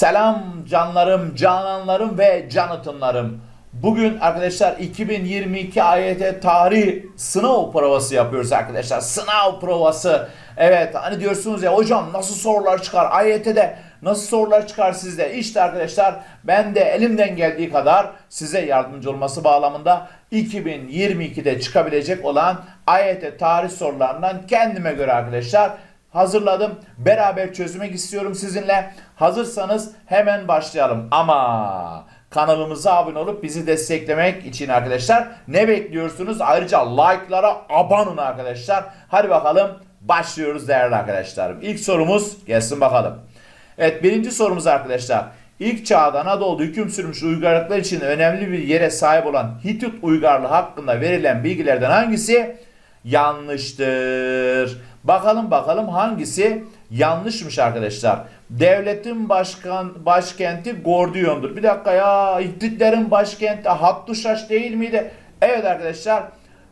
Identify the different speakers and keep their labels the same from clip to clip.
Speaker 1: Selam canlarım, cananlarım ve canıtınlarım. Bugün arkadaşlar 2022 AYT tarih sınav provası yapıyoruz arkadaşlar. Sınav provası. Evet hani diyorsunuz ya hocam nasıl sorular çıkar AYT'de nasıl sorular çıkar sizde? İşte arkadaşlar ben de elimden geldiği kadar size yardımcı olması bağlamında 2022'de çıkabilecek olan AYT tarih sorularından kendime göre arkadaşlar hazırladım. Beraber çözmek istiyorum sizinle. Hazırsanız hemen başlayalım. Ama kanalımıza abone olup bizi desteklemek için arkadaşlar ne bekliyorsunuz? Ayrıca like'lara abanın arkadaşlar. Hadi bakalım başlıyoruz değerli arkadaşlarım. İlk sorumuz gelsin bakalım. Evet birinci sorumuz arkadaşlar. İlk çağda Anadolu'da hüküm sürmüş uygarlıklar için önemli bir yere sahip olan Hitit uygarlığı hakkında verilen bilgilerden hangisi yanlıştır? Bakalım bakalım hangisi yanlışmış arkadaşlar. Devletin başkan başkenti Gordion'dur. Bir dakika ya Hititlerin başkenti Hattuşaş değil miydi? Evet arkadaşlar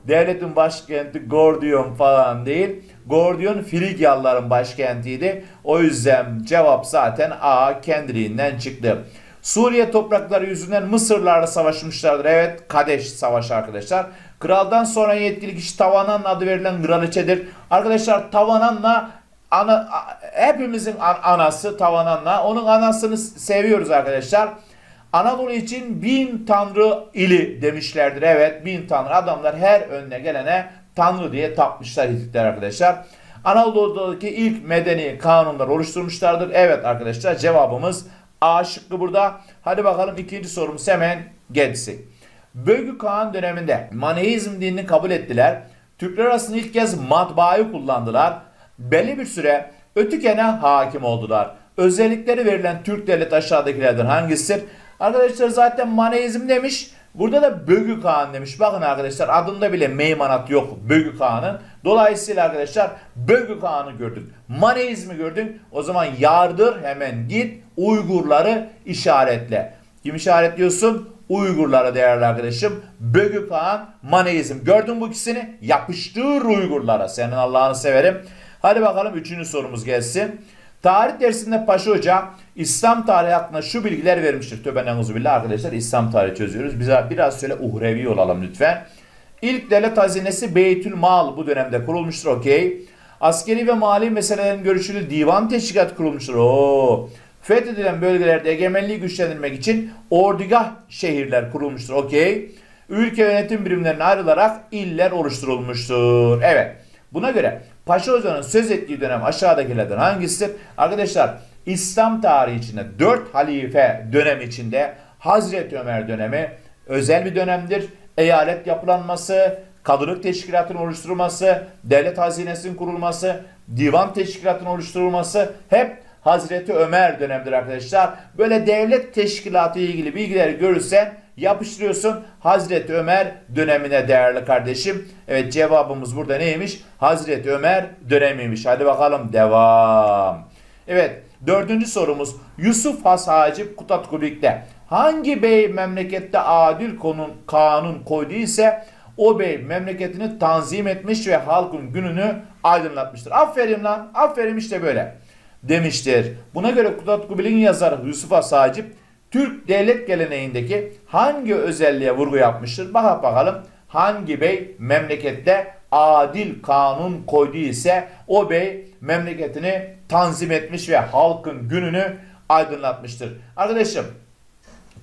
Speaker 1: devletin başkenti Gordion falan değil. Gordion Frigyalıların başkentiydi. O yüzden cevap zaten A kendiliğinden çıktı. Suriye toprakları yüzünden Mısırlarla savaşmışlardır. Evet Kadeş Savaşı arkadaşlar. Kraldan sonra yetkili kişi Tavanan adı verilen kraliçedir. Arkadaşlar Tavanan'la ana, hepimizin anası Tavanan'la. Onun anasını seviyoruz arkadaşlar. Anadolu için bin tanrı ili demişlerdir. Evet bin tanrı adamlar her önüne gelene tanrı diye tapmışlar Hititler arkadaşlar. Anadolu'daki ilk medeni kanunlar oluşturmuşlardır. Evet arkadaşlar cevabımız A şıkkı burada. Hadi bakalım ikinci sorumuz hemen gelsin. Bölgü Kağan döneminde Maneizm dinini kabul ettiler. Türkler arasında ilk kez matbaayı kullandılar. Belli bir süre Ötüken'e hakim oldular. Özellikleri verilen Türk devleti aşağıdakilerden hangisidir? Arkadaşlar zaten Maneizm demiş. Burada da Bölgü Kağan demiş. Bakın arkadaşlar adında bile meymanat yok Bölgü Kağan'ın. Dolayısıyla arkadaşlar Bölgü Kağan'ı gördük. Maneizmi gördün. O zaman yardır hemen git Uygurları işaretle. Kim işaretliyorsun? Uygurlara değerli arkadaşım. Bögü Kağan, Maneizm. Gördün bu ikisini? Yapıştır Uygurlara. Senin Allah'ını severim. Hadi bakalım üçüncü sorumuz gelsin. Tarih dersinde Paşa Hoca İslam tarihi hakkında şu bilgiler vermiştir. Tövbe billah arkadaşlar İslam tarihi çözüyoruz. Bize biraz şöyle uhrevi olalım lütfen. İlk devlet hazinesi Beytül Mal bu dönemde kurulmuştur. Okey. Askeri ve mali meselelerin görüşülü divan teşkilat kurulmuştur. Oo. Fethedilen bölgelerde egemenliği güçlendirmek için ordugah şehirler kurulmuştur. Okey. Ülke yönetim birimlerine ayrılarak iller oluşturulmuştur. Evet. Buna göre Paşa Hoca'nın söz ettiği dönem aşağıdakilerden hangisidir? Arkadaşlar İslam tarihi içinde 4 halife dönem içinde Hazreti Ömer dönemi özel bir dönemdir. Eyalet yapılanması, kadılık teşkilatının oluşturulması, devlet hazinesinin kurulması, divan teşkilatının oluşturulması hep Hazreti Ömer dönemidir arkadaşlar. Böyle devlet teşkilatı ile ilgili bilgileri görürsen yapıştırıyorsun Hazreti Ömer dönemine değerli kardeşim. Evet cevabımız burada neymiş? Hazreti Ömer dönemiymiş. Hadi bakalım devam. Evet dördüncü sorumuz Yusuf Has Hacip Kutat Kubik'te hangi bey memlekette adil konun, kanun koyduysa o bey memleketini tanzim etmiş ve halkın gününü aydınlatmıştır. Aferin lan aferin işte böyle demiştir. Buna göre Kutat Kubil'in yazarı Yusuf Has Hacip Türk devlet geleneğindeki hangi özelliğe vurgu yapmıştır? Bakalım bakalım hangi bey memlekette adil kanun koydu ise o bey memleketini tanzim etmiş ve halkın gününü aydınlatmıştır. Arkadaşım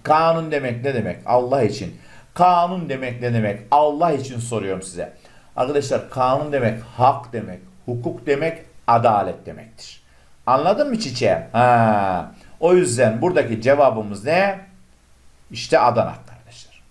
Speaker 1: kanun demek ne demek? Allah için. Kanun demek ne demek? Allah için soruyorum size. Arkadaşlar kanun demek hak demek, hukuk demek, adalet demektir. Anladın mı çiçeğim? Ha. O yüzden buradaki cevabımız ne? İşte Adana arkadaşlar.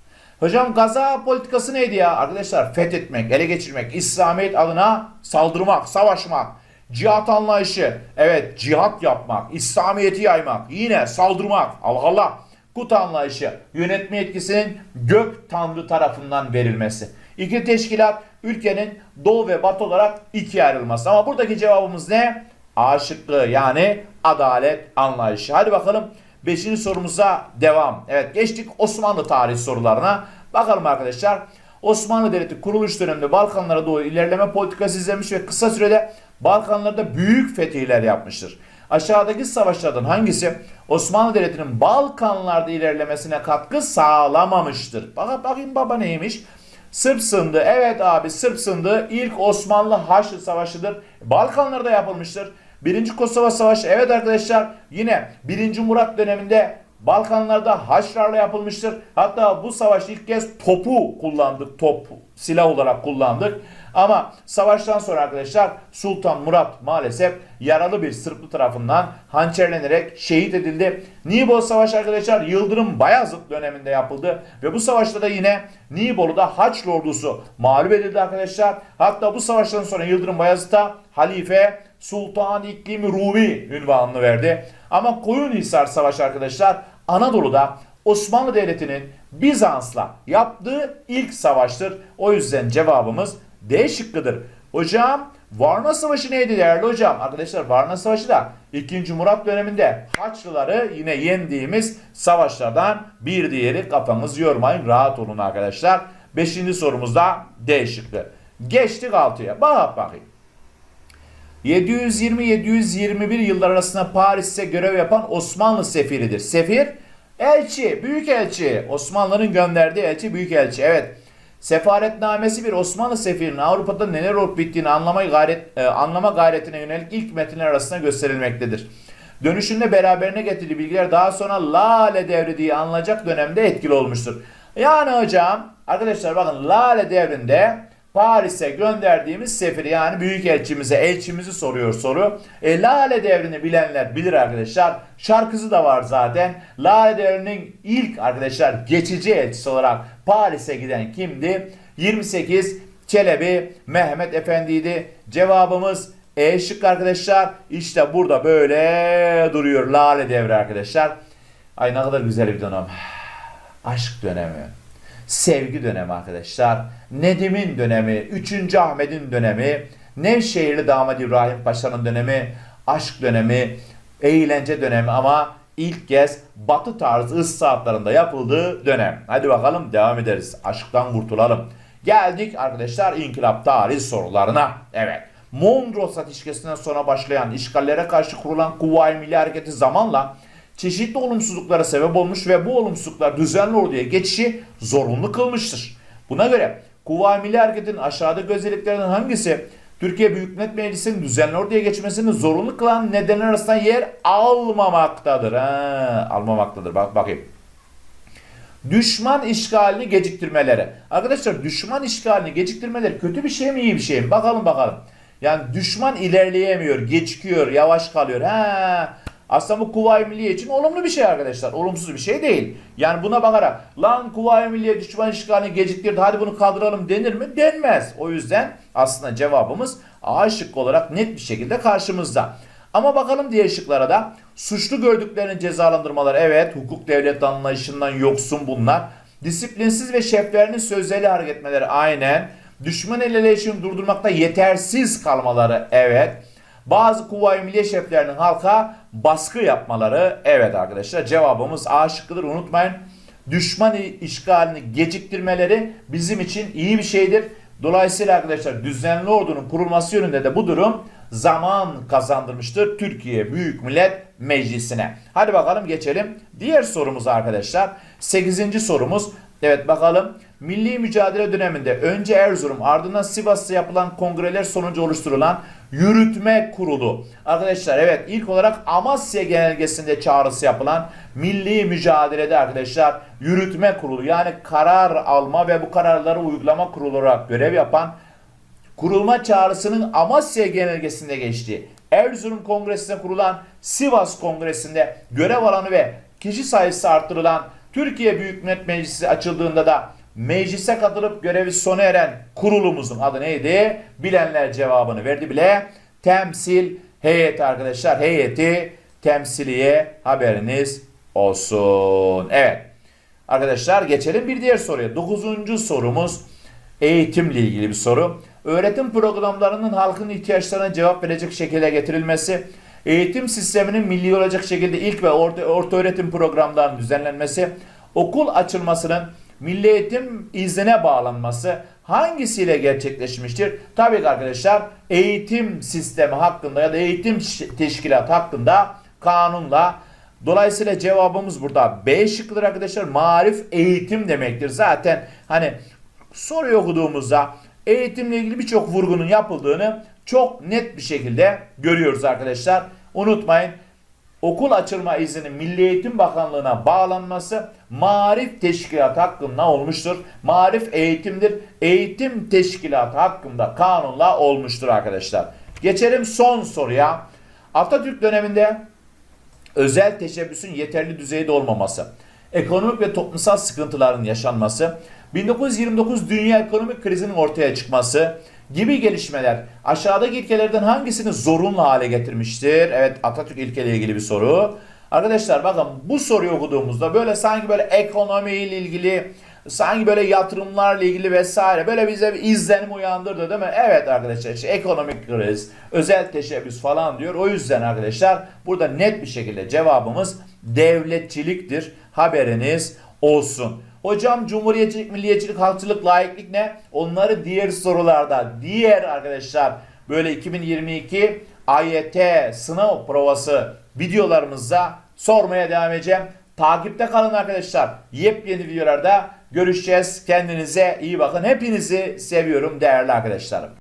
Speaker 1: Hocam Gaza politikası neydi ya? Arkadaşlar fethetmek, ele geçirmek, İslamiyet adına saldırmak, savaşmak, cihat anlayışı. Evet cihat yapmak, İslamiyet'i yaymak, yine saldırmak. Allah Allah. Kut anlayışı, yönetme yetkisinin gök tanrı tarafından verilmesi. İki teşkilat ülkenin doğu ve batı olarak ikiye ayrılması. Ama buradaki cevabımız ne? A şıkkı yani adalet anlayışı. Hadi bakalım 5. sorumuza devam. Evet geçtik Osmanlı tarihi sorularına. Bakalım arkadaşlar. Osmanlı Devleti kuruluş döneminde Balkanlara doğru ilerleme politikası izlemiş ve kısa sürede Balkanlarda büyük fetihler yapmıştır. aşağıdaki savaşlardan hangisi Osmanlı Devleti'nin Balkanlarda ilerlemesine katkı sağlamamıştır? Bak bakayım baba neymiş? Sırp sındı. Evet abi Sırp sındı. İlk Osmanlı Haçlı Savaşı'dır. Balkanlarda yapılmıştır. Birinci Kosova Savaşı. Evet arkadaşlar yine 1. Murat döneminde Balkanlarda Haçlarla yapılmıştır. Hatta bu savaş ilk kez topu kullandık. Top silah olarak kullandık. Ama savaştan sonra arkadaşlar Sultan Murat maalesef yaralı bir Sırplı tarafından hançerlenerek şehit edildi. Nibolu Savaşı arkadaşlar Yıldırım Bayezid döneminde yapıldı. Ve bu savaşta da yine Nibolu'da Haçlı ordusu mağlup edildi arkadaşlar. Hatta bu savaştan sonra Yıldırım Bayezid'e Halife Sultan İklim Rumi ünvanını verdi. Ama Koyunhisar Savaşı arkadaşlar Anadolu'da Osmanlı Devleti'nin Bizans'la yaptığı ilk savaştır. O yüzden cevabımız D şıkkıdır. Hocam Varna Savaşı neydi değerli hocam? Arkadaşlar Varna Savaşı da 2. Murat döneminde Haçlıları yine yendiğimiz savaşlardan bir diğeri kafanızı yormayın rahat olun arkadaşlar. 5. sorumuzda D şıkkı. Geçtik 6'ya. Bak bakayım. 720-721 yıllar arasında Paris'te görev yapan Osmanlı sefiridir. Sefir, elçi, büyük elçi. Osmanlı'nın gönderdiği elçi, büyük elçi. Evet. Sefaretnamesi bir Osmanlı sefirinin Avrupa'da neler olup bittiğini anlama, gayret, e, anlama gayretine yönelik ilk metinler arasında gösterilmektedir. Dönüşünde beraberine getirdiği bilgiler daha sonra Lale devri diye anılacak dönemde etkili olmuştur. Yani hocam arkadaşlar bakın Lale devrinde Paris'e gönderdiğimiz sefiri yani büyükelçimize, elçimizi soruyor soru. E, Lale devrini bilenler bilir arkadaşlar. Şarkısı da var zaten. Lale devrinin ilk arkadaşlar geçici elçisi olarak Paris'e giden kimdi? 28 Çelebi Mehmet Efendi'ydi. Cevabımız E şık arkadaşlar. İşte burada böyle duruyor Lale devri arkadaşlar. Ay ne kadar güzel bir dönem. Aşk dönemi sevgi dönemi arkadaşlar. Nedim'in dönemi, 3. Ahmet'in dönemi, Nevşehirli Damat İbrahim Paşa'nın dönemi, aşk dönemi, eğlence dönemi ama ilk kez batı tarzı ıslahatlarında yapıldığı dönem. Hadi bakalım devam ederiz. Aşktan kurtulalım. Geldik arkadaşlar inkılap tarihi sorularına. Evet. Mondros ateşkesinden sonra başlayan işgallere karşı kurulan Kuvayi Milli Hareketi zamanla çeşitli olumsuzluklara sebep olmuş ve bu olumsuzluklar düzenli orduya geçişi zorunlu kılmıştır. Buna göre Kuvayi Milli Hareket'in aşağıdaki özelliklerinden hangisi Türkiye Büyük Millet Meclisi'nin düzenli orduya geçmesini zorunlu kılan nedenler arasında yer almamaktadır. Ha, almamaktadır. Bak bakayım. Düşman işgalini geciktirmeleri. Arkadaşlar düşman işgalini geciktirmeleri kötü bir şey mi iyi bir şey mi? Bakalım bakalım. Yani düşman ilerleyemiyor, geçiyor, yavaş kalıyor. Ha, aslında bu Kuvayi Milliye için olumlu bir şey arkadaşlar. Olumsuz bir şey değil. Yani buna bakarak lan Kuvayi Milliye düşman işgalini geciktirdi hadi bunu kaldıralım denir mi? Denmez. O yüzden aslında cevabımız A şıkkı olarak net bir şekilde karşımızda. Ama bakalım diğer şıklara da. Suçlu gördüklerini cezalandırmalar evet hukuk devlet anlayışından yoksun bunlar. Disiplinsiz ve şeflerinin sözleri hareket etmeleri aynen. Düşman el eleşini durdurmakta yetersiz kalmaları evet. Bazı Kuvayi Milliye şeflerinin halka baskı yapmaları evet arkadaşlar cevabımız A şıkkıdır unutmayın. Düşman işgalini geciktirmeleri bizim için iyi bir şeydir. Dolayısıyla arkadaşlar düzenli ordunun kurulması yönünde de bu durum zaman kazandırmıştır Türkiye Büyük Millet Meclisi'ne. Hadi bakalım geçelim diğer sorumuza arkadaşlar. 8. sorumuz. Evet bakalım. Milli mücadele döneminde önce Erzurum ardından Sivas'ta yapılan kongreler sonucu oluşturulan Yürütme Kurulu. Arkadaşlar evet ilk olarak Amasya Genelgesi'nde çağrısı yapılan milli mücadelede arkadaşlar Yürütme Kurulu yani karar alma ve bu kararları uygulama kurulu olarak görev yapan kurulma çağrısının Amasya Genelgesi'nde geçtiği Erzurum Kongresi'nde kurulan Sivas Kongresi'nde görev alanı ve kişi sayısı artırılan Türkiye Büyük Millet Meclisi açıldığında da meclise katılıp görevi sona eren kurulumuzun adı neydi? Bilenler cevabını verdi bile. Temsil heyeti arkadaşlar. Heyeti temsiliye haberiniz olsun. Evet. Arkadaşlar geçelim bir diğer soruya. Dokuzuncu sorumuz eğitimle ilgili bir soru. Öğretim programlarının halkın ihtiyaçlarına cevap verecek şekilde getirilmesi, eğitim sisteminin milli olacak şekilde ilk ve orta, orta öğretim programlarının düzenlenmesi, okul açılmasının milli eğitim iznine bağlanması, hangisiyle gerçekleşmiştir? Tabii ki arkadaşlar eğitim sistemi hakkında ya da eğitim teşkilatı hakkında kanunla Dolayısıyla cevabımız burada B şıkkıdır arkadaşlar. Marif eğitim demektir. Zaten hani soruyu okuduğumuzda eğitimle ilgili birçok vurgunun yapıldığını çok net bir şekilde görüyoruz arkadaşlar. Unutmayın okul açılma izninin Milli Eğitim Bakanlığı'na bağlanması Marif Teşkilatı hakkında olmuştur. Marif eğitimdir. Eğitim Teşkilatı hakkında kanunla olmuştur arkadaşlar. Geçelim son soruya. Atatürk döneminde özel teşebbüsün yeterli düzeyde olmaması, ekonomik ve toplumsal sıkıntıların yaşanması, 1929 dünya ekonomik krizinin ortaya çıkması gibi gelişmeler aşağıdaki ilkelerden hangisini zorunlu hale getirmiştir? Evet Atatürk ilkeyle ilgili bir soru. Arkadaşlar bakın bu soruyu okuduğumuzda böyle sanki böyle ekonomiyle ilgili sanki böyle yatırımlarla ilgili vesaire böyle bize bir izlenim uyandırdı değil mi? Evet arkadaşlar işte ekonomik kriz, özel teşebbüs falan diyor. O yüzden arkadaşlar burada net bir şekilde cevabımız devletçiliktir. Haberiniz olsun. Hocam cumhuriyetçilik, milliyetçilik, halkçılık, laiklik ne? Onları diğer sorularda, diğer arkadaşlar böyle 2022 AYT sınav provası videolarımızda sormaya devam edeceğim. Takipte kalın arkadaşlar. Yepyeni videolarda görüşeceğiz. Kendinize iyi bakın. Hepinizi seviyorum değerli arkadaşlarım.